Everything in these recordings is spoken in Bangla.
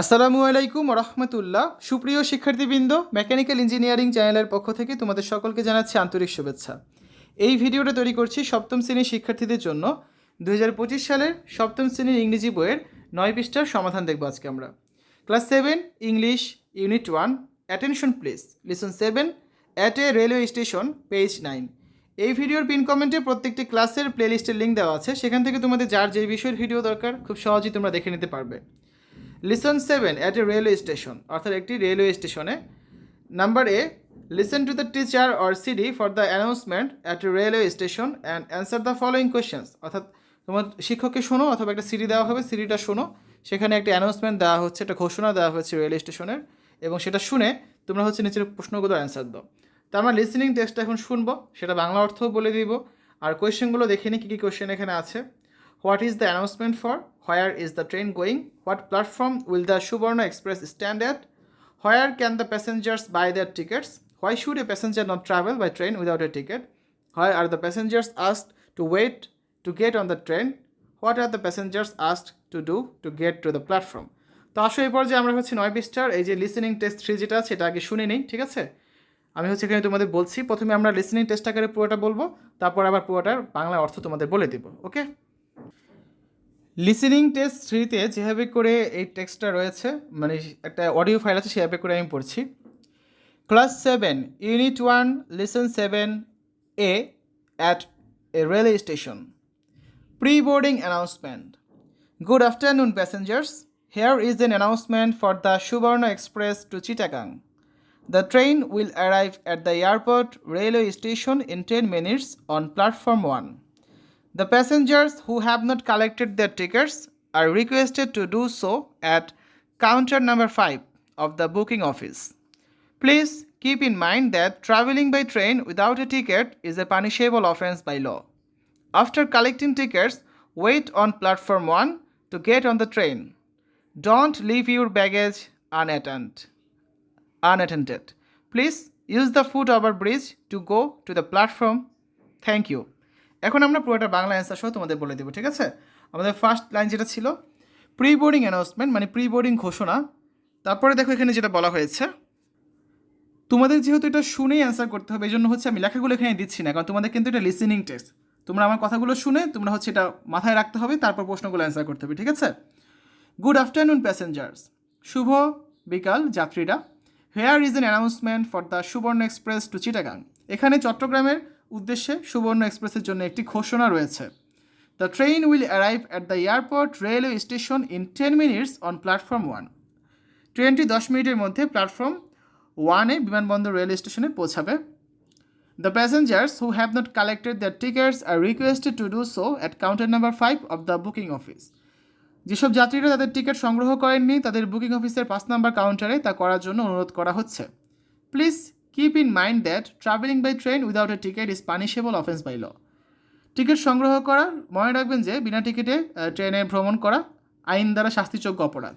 আসসালামু আলাইকুম রহমতুল্লাহ সুপ্রিয় শিক্ষার্থীবৃন্দ, মেকানিক্যাল ইঞ্জিনিয়ারিং চ্যানেলের পক্ষ থেকে তোমাদের সকলকে জানাচ্ছি আন্তরিক শুভেচ্ছা। এই ভিডিওটা তৈরি করছি সপ্তম শ্রেণির শিক্ষার্থীদের জন্য। দু হাজার পঁচিশ সালের সপ্তম শ্রেণির ইংরেজি বইয়ের নয় পৃষ্ঠার সমাধান দেখব আজকে আমরা। Class seven, English, unit one, attention please. Lesson seven, at a railway station, page nine. এই ভিডিওর পিন কমেন্টে প্রত্যেকটি ক্লাসের প্লেলিস্টের লিঙ্ক দেওয়া আছে। সেখান থেকে তোমাদের যার যে বিষয়ের ভিডিও দরকার, খুব সহজেই তোমরা দেখে নিতে পারবে। Lesson seven at a railway station অর্থাৎ একটি রেলওয়ে স্টেশনে number A listen to the teacher or CD for the announcement at a railway station and answer the following questions অর্থাৎ তোমার শিক্ষককে শোনো অথবা একটা সিডি দেওয়া হবে সিডিটা শোনো। সেখানে একটা অ্যানাউন্সমেন্ট দেওয়া হচ্ছে, একটা ঘোষণা দেওয়া হচ্ছে রেলওয়ে স্টেশনের এবং সেটা শুনে তোমরা হচ্ছে নিচের প্রশ্নগুলোর অ্যান্সার দাও। তো আমরা লিসেনিং টেস্টটা এখন শুনব, সেটা বাংলা অর্থও বলে দিব। আর কোয়েশ্চেনগুলো দেখে নিই কী কী কোয়েশ্চেন এখানে আছে। What is the announcement for where is the train going what platform will the Subarna express stand at where can the passengers buy their tickets why should a passenger not travel by train without a ticket why are the passengers asked to wait to get on the train what are the passengers asked to do to get to the platform তো আসো, এই পর্যায়ে আমরা হচ্ছে নয় বিস্টার এই যে লিসেনিং টেস্ট থ্রি যেটা আছে এটা আগে শুনে নিই, ঠিক আছে? আমি হচ্ছে এখানে তোমাদের বলছি, প্রথমে আমরা লিসেনিং টেস্ট আকারে পুরোটা বলব, তারপর আবার পুরোটার বাংলা অর্থ তোমাদের বলে দিব ওকে লিসেনিং টেস্ট থ্রিতে যেভাবে করে এই টেক্সটটা রয়েছে মানে একটা অডিও ফাইল আছে, সেভাবে করে আমি পড়ছি। Class seven unit one lesson seven a at a railway station pre boarding announcement good afternoon passengers here is an announcement for the Subarna express to Chittagong The train will arrive at the airport railway station in 10 minutes on platform 1. The passengers who have not collected their tickets are requested to do so at counter number 5 of the booking office. Please keep in mind that traveling by train without a ticket is a punishable offense by law. After collecting tickets, wait on platform 1 to get on the train. Don't leave your baggage unattended. unattended. Please use the foot over bridge to go to the platform. Thank you. এখন আমরা পুরোটা বাংলা অ্যান্সার সহ তোমাদের বলে দেবো, ঠিক আছে? আমাদের ফার্স্ট লাইন যেটা ছিল প্রি বোর্ডিং অ্যানাউন্সমেন্ট মানে প্রি বোর্ডিং ঘোষণা। তারপরে দেখো এখানে যেটা বলা হয়েছে, তোমাদের যেহেতু এটা শুনেই অ্যান্সার করতে হবে এই জন্য হচ্ছে আমি লেখাগুলো এখানে দিচ্ছি না, কারণ তোমাদের কিন্তু এটা লিসেনিং টেস্ট তোমরা আমার কথাগুলো শুনে তোমরা হচ্ছে এটা মাথায় রাখতে হবে, তারপর প্রশ্নগুলো অ্যান্সার করতে হবে, ঠিক আছে? গুড আফটারনুন প্যাসেঞ্জার্স শুভ বিকাল, যাত্রীরা। Here is an announcement for the Subarna express to Chittagong এখানে চট্টগ্রামের উদ্দেশ্যে সুবর্ণ এক্সপ্রেসের জন্য একটি ঘোষণা রয়েছে। The train will arrive at the airport railway station in ten minutes on platform one ট্রেনটি দশ মিনিটের মধ্যে প্ল্যাটফর্ম ওয়ানে বিমানবন্দর রেলওয়ে স্টেশনে পৌঁছাবে। The passengers who have not collected the tickets are requested to do so at counter number five of the booking office যেসব যাত্রীরা তাদের টিকিট সংগ্রহ করেননি, তাদের বুকিং অফিসের পাঁচ নাম্বার কাউন্টারে তা করার জন্য অনুরোধ করা হচ্ছে। Please keep in mind that travelling by train without a ticket is punishable offence by law ticket সংগ্রহ করা, মনে রাখবেন যে বিনা টিকিটে ট্রেনে ভ্রমণ করা আইন দ্বারা শাস্তিযোগ্য অপরাধ।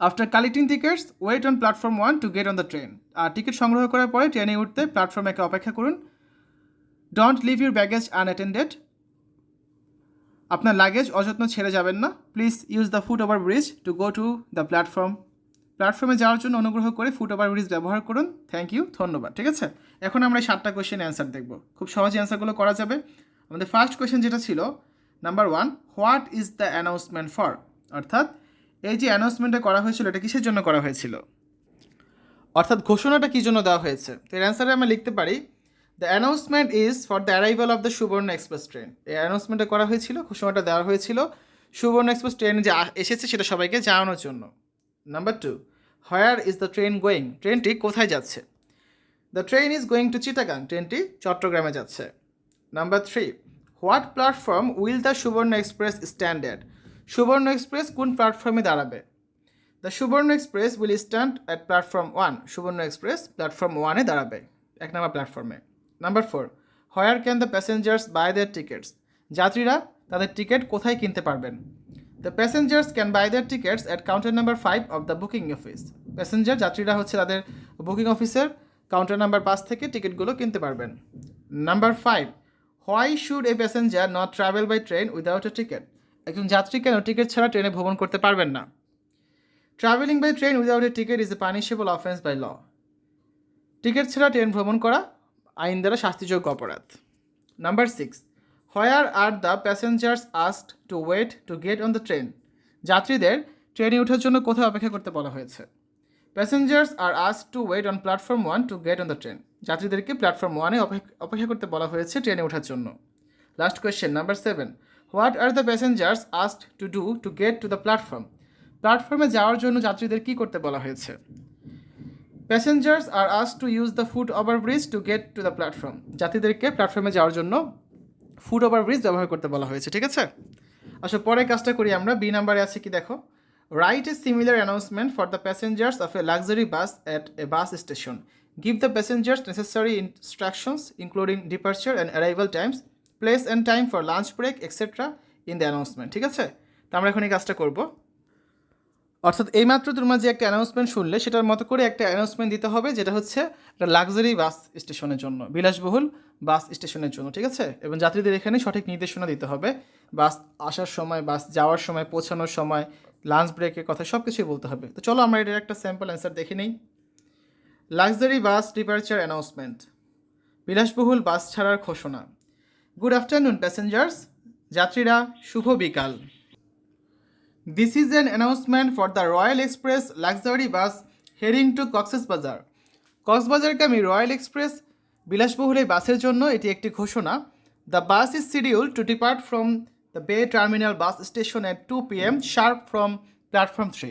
After collecting tickets wait on platform one to get on the train R ticket সংগ্রহ করার পরে ট্রেনে উঠতে প্ল্যাটফর্মে একে অপেক্ষা করুন। Don't leave your baggage unattended আপনার লাগেজ অযত্ন ছেড়ে যাবেন না। Please use the foot over bridge to go to the platform প্ল্যাটফর্মে যাওয়ার জন্য অনুগ্রহ করে ফুট ওভার ব্রিজ ব্যবহার করুন। থ্যাংক ইউ ধন্যবাদ, ঠিক আছে? এখন আমরা এই সাতটা কোয়েশ্চেন অ্যান্সার দেখব। খুব সহজে অ্যান্সারগুলো করা যাবে। আমাদের ফার্স্ট কোয়েশ্চেন যেটা ছিল number one what is the announcement for অর্থাৎ, এই যে অ্যানাউন্সমেন্টটা করা হয়েছিল, এটা কিসের জন্য করা হয়েছিল? অর্থাৎ, ঘোষণাটা কী জন্য দেওয়া হয়েছে? তো এর অ্যান্সারে আমরা লিখতে পারি the announcement is for the arrival of the Subarna express train এই অ্যানাউন্সমেন্টটা করা হয়েছিল, ঘোষণাটা দেওয়া হয়েছিল সুবর্ণ এক্সপ্রেস ট্রেন যে এসেছে, সেটা সবাইকে জানানোর জন্য। Number two where is the train going ট্রেনটি কোথায় যাচ্ছে? The train is going to Chittagong ট্রেনটি চট্টগ্রামে যাচ্ছে। Number three what platform will the Subarna express standard Subarna express কোন প্ল্যাটফর্মে দাঁড়াবে? The Subarna express will stand at platform one Subarna express platform ওয়ানে দাঁড়াবে, এক নম্বর প্ল্যাটফর্মে number four where can the passengers buy their tickets যাত্রীরা তাদের টিকিট কোথায় কিনতে পারবেন? The passengers can buy their tickets at counter number five of the booking office passenger যাত্রীরা হচ্ছে তাদের বুকিং অফিসের কাউন্টার নাম্বার পাঁচ থেকে টিকিটগুলো কিনতে পারবেন। Number five why should a passenger not travel by train without a ticket একজন যাত্রী কেন টিকিট ছাড়া ট্রেনে ভ্রমণ করতে পারবেন না? Travelling by train without a ticket is a punishable offence by law ticket ছাড়া ট্রেন ভ্রমণ করা আইন দ্বারা শাস্তিযোগ্য অপরাধ। Number six where are the passengers asked to wait to get on the train যাত্রীদের ট্রেনে ওঠার জন্য কোথাও অপেক্ষা করতে বলা হয়েছে? Passengers are asked to wait on platform one to get on the train যাত্রীদেরকে platform ওয়ানে অপেক্ষা করতে বলা হয়েছে ট্রেনে ওঠার জন্য। Last question number seven what are the passengers asked to do to get to the platform প্ল্যাটফর্মে যাওয়ার জন্য যাত্রীদের কী করতে বলা হয়েছে? Passengers are us to use the foot over bridge to get to the platform যাত্রীদেরকে প্ল্যাটফর্মে যাওয়ার জন্য ফুট ওভার ব্রিজ ব্যবহার করতে বলা হয়েছে, ঠিক আছে? আচ্ছা পরে কাজটা করি আমরা। বি নাম্বারে আছে কি দেখো? Write a similar announcement for the passengers of a luxury bus at a bus station give the passengers necessary instructions including departure and arrival times place and time for lunch break etcetera in the announcement ঠিক আছে? তো আমরা এখন এই কাজটা করব। অর্থাৎ এইমাত্র তোমরা যে একটা অ্যানাউন্সমেন্ট শুনলে, সেটার মতো করে একটা অ্যানাউন্সমেন্ট দিতে হবে, যেটা হচ্ছে একটা লাক্সারি বাস স্টেশনের জন্য, বিলাসবহুল বাস স্টেশনের জন্য, ঠিক আছে? এবং যাত্রীদের এখানে সঠিক নির্দেশনা দিতে হবে। বাস আসার সময় বাস যাওয়ার সময়, পৌঁছানোর সময় লাঞ্চ ব্রেকের কথা সব কিছুই বলতে হবে। তো চলো আমরা এটার একটা স্যাম্পল অ্যান্সার দেখে নিই। লাক্সারি বাস ডিপার্চার অ্যানাউন্সমেন্ট বিলাসবহুল বাস ছাড়ার ঘোষণা। গুড আফটারনুন প্যাসেঞ্জার্স যাত্রীরা, শুভ বিকাল। This is an announcement for the Royal Express luxury bus heading to Cox's Bazar. কক্সবাজারগামী রয়্যাল এক্সপ্রেস বিলাসবহুল এই বাসের জন্য এটি একটি ঘোষণা। The bus is schedule to depart from the Bay Terminal bus station at two P M sharp from platform three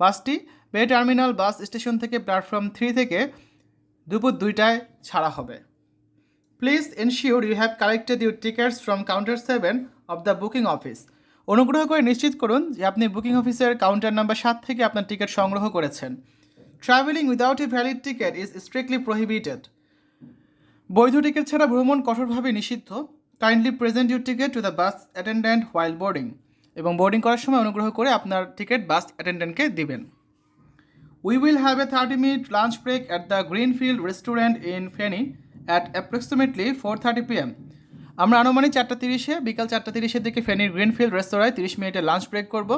বাসটি বে টার্মিনাল বাস স্টেশন থেকে প্ল্যাটফর্ম থ্রি থেকে দুপুর দুইটায় ছাড়া হবে। Please ensure you have collected your tickets from counter seven of the booking office অনুগ্রহ করে নিশ্চিত করুন যে আপনি বুকিং অফিসের কাউন্টার নাম্বার সাত থেকে আপনার টিকিট সংগ্রহ করেছেন। Travelling without a valid ticket is strictly prohibited বৈধ টিকিট ছাড়া ভ্রমণ কঠোরভাবে নিষিদ্ধ। Kindly present your ticket to the bus attendant while boarding এবং বোর্ডিং করার সময় অনুগ্রহ করে আপনার টিকিট বাস অ্যাটেন্ডেন্টকে দিবেন। We will have a thirty minute lunch break at the Greenfield restaurant in Feni at approximately four thirty PM আমরা আনুমানিক চারটা তিরিশে, বিকাল চারটা তিরিশের দিকে ফেনীর গ্রিনফিল্ড রেস্তোরাঁয় তিরিশ মিনিটের লাঞ্চ ব্রেক করব।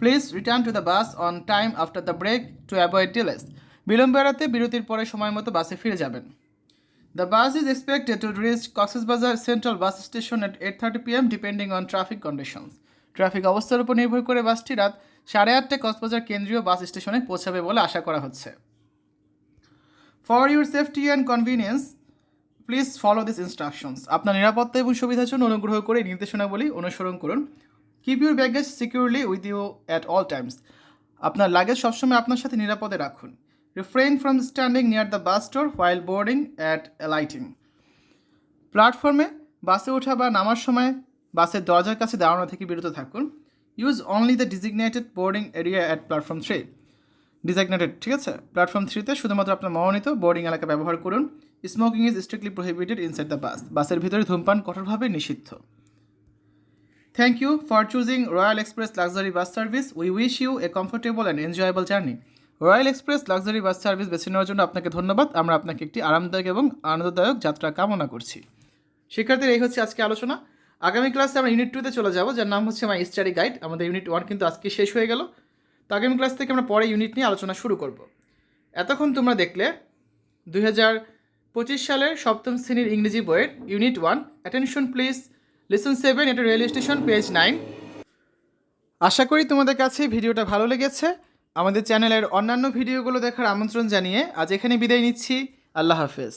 Please return to the bus on time after the break to avoid delays বিলম্ব এড়াতে বিরতির পরে সময় মতো বাসে ফিরে যাবেন। The bus is expected to reach Cox's Bazar central bus station at eight thirty PM depending on traffic conditions traffic অবস্থার উপর নির্ভর করে বাসটি রাত সাড়ে আটটায় কক্সবাজার কেন্দ্রীয় বাস স্টেশনে পৌঁছাবে বলে আশা করা হচ্ছে। For your safety and convenience please follow this instructions আপনার নিরাপত্তা এবং সুবিধার জন্য অনুগ্রহ করে নির্দেশনাবলী অনুসরণ করুন। Keep your baggage securely with you at all times আপনার লাগেজ সবসময় আপনার সাথে নিরাপদে রাখুন। Refrain from standing near the bus store while boarding at lighting প্ল্যাটফর্মে বাসে ওঠা বা নামার সময় বাসের দরজার কাছে দাঁড়ানো থেকে বিরত থাকুন। Use only the designated boarding area at platform three designated ঠিক আছে? প্ল্যাটফর্ম থ্রিতে শুধুমাত্র আপনার মনোনীত বোর্ডিং এলাকা ব্যবহার করুন। Smoking is strictly prohibited inside the bus বাসের ভিতরে ধূমপান কঠোরভাবে নিষিদ্ধ। Thank you for choosing Royal Express luxury bus service we wish you a comfortable and enjoyable journey Royal Express luxury bus service বেছে নেওয়ার জন্য আপনাকে ধন্যবাদ। আমরা আপনাকে একটি আরামদায়ক এবং আনন্দদায়ক যাত্রা কামনা করছি। শিক্ষার্থীর, এই হচ্ছে আজকে আলোচনা। আগামী ক্লাসে আমরা ইউনিট টুতে চলে যাব, যার নাম হচ্ছে আমার স্টাডি গাইড আমাদের ইউনিট ওয়ান কিন্তু আজকে শেষ হয়ে গেল। তো আগামী ক্লাস থেকে আমরা পরে ইউনিট নিয়ে আলোচনা শুরু করব। এতক্ষণ তোমরা দেখলে দুই পঁচিশ সালের সপ্তম শ্রেণির ইংরেজি বইয়ের unit one attention please lesson seven এটা রেলওয়ে স্টেশন পেজ নাইন আশা করি তোমাদের কাছে ভিডিওটা ভালো লেগেছে। আমাদের চ্যানেলের অন্যান্য ভিডিওগুলো দেখার আমন্ত্রণ জানিয়ে আজ এখানে বিদায় নিচ্ছি। আল্লাহ হাফেজ।